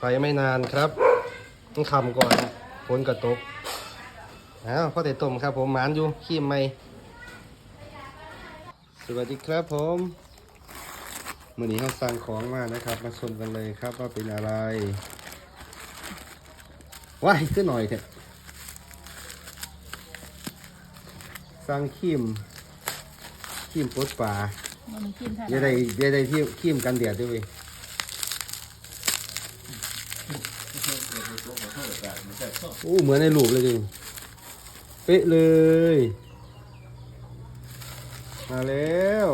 ไปไม่นานครับ ต้องคำก่อนฝนกระตกอ้าวพ่อแต่ต้มครับผมหมานอยู่ขี้มไม่สวัสดีครับผมมื่อนี้เขาสั่งของมานะครับ มาชมกันเลยครับว่าเป็นอะไรว้ายขึ้นหน่อยเถอะสั่งขีมขีมปดป่ามันมีขึ้นท่าเดี๋ยวได้เดี๋ยวได้ที่ขีมกันเดียดด้วยเวย โอ้เหมือนในรูปเลยดิเป๊ะเลย มาแล้ว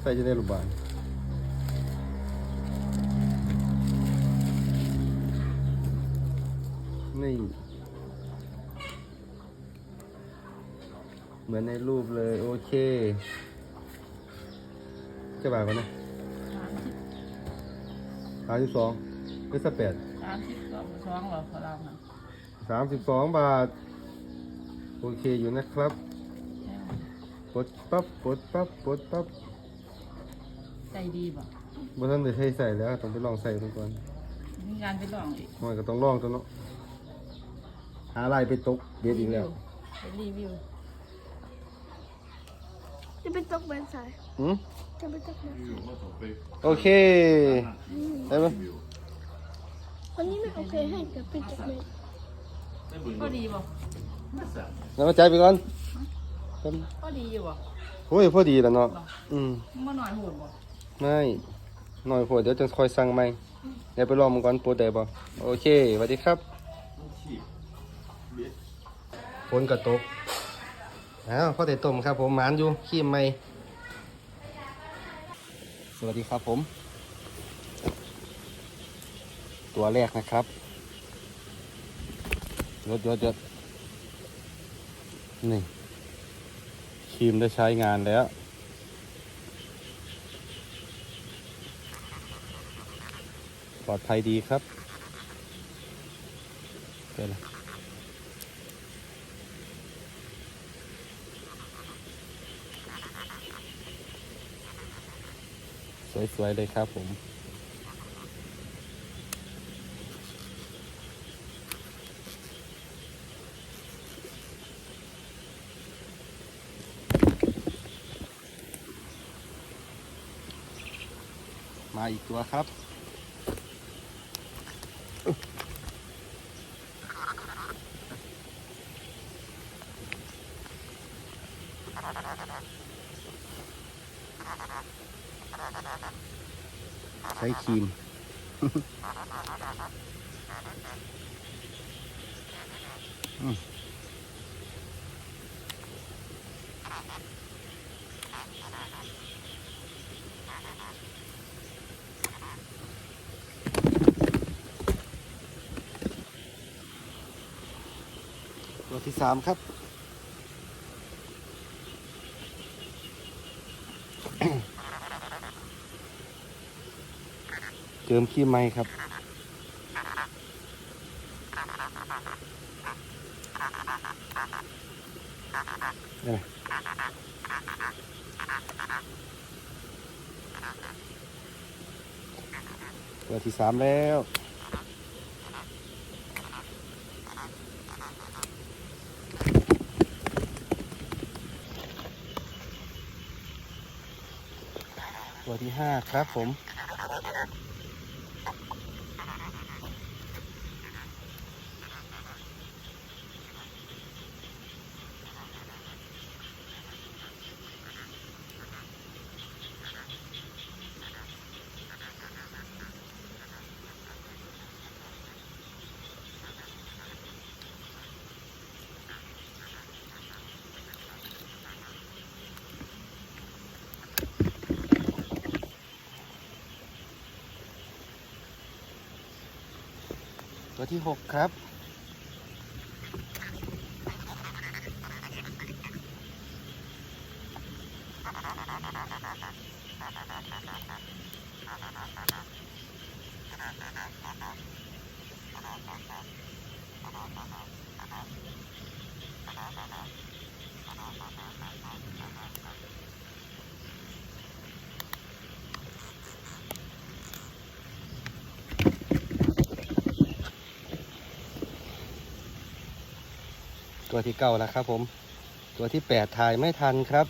ใส่จะได้รูปบานนี่เหมือนในรูปเลย โอเคเจ้าบาทกันนะสามสิบสองไม่สักแปด สามสิบสองสองเหรอของเราค่ะสามสิบสองบาท โอเคอยู่นะครับกดปั๊บกดปั๊บกดปั๊บใจดีบ่บ่ท่านได้ใช้ใส่แล้วต้องไปลองใส่ดูก่อนมีการไปลองอีกมันก็ต้องลองตัวเนาะหาลายไปตกเบียดอีกแล้วไปรีวิวจะเป็นตกแบนสายหืมจะเป็นตกแบนสายโอเคได้ไหม วันนี้ไม่โอเคให้กับเป็นตกแบนก็ดีบ่แล้วมาจ่ายไปก่อนก็ดีอยู่บ่โอ้ยพอดีแล้วเนาะอืมมันบ่หน่อยโหดบ่ไม่หน่อยโหดเดี๋ยวจะคอยสั่งใหม่เดี๋ยวไปลองมันก่อนโปรได้บ่โอเคสวัสดีครับฝนกระตกอ้าวพ่อแต่ต้มครับผมหมานอยู่ขี้มไม่สวัสดีครับผม ตัวแรกนะครับยดยดยดนี่ครีมได้ใช้งานแล้วปลอดภัยดีครับเดี๋ยวนสวยๆเลยครับผม มาอีกตัวครับ ใช้ครีม อืมตัว ที่สามครับเจิมขี้ไม้ครับนี่ตัวที่สามแล้ว ห้าครับผม ตัวที่หกครับต ตัวที่เก้านะครับผม ตัวที่แปดถ่ายไม่ทันครับ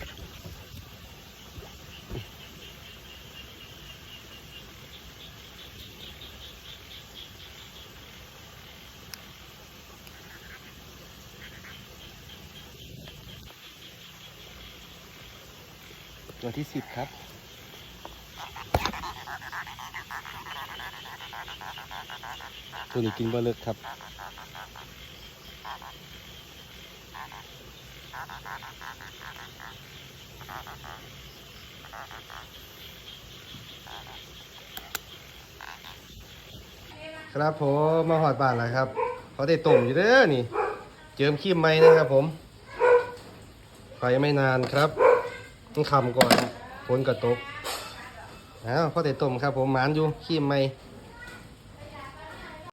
ตัวที่สิบครับตัวนี้กินเบอร์เลิกครับ ครับผมมาหอดบ้านแล้วครับเขาได้ต้มอยู่เด้อนี่ เจิมขี้มไหมนะครับผมไฟไม่นานครับ ต้องคำก่อนฝนกระตกอ้าวเขาได้ต้มครับผมหมานอยู่ขี้มไหม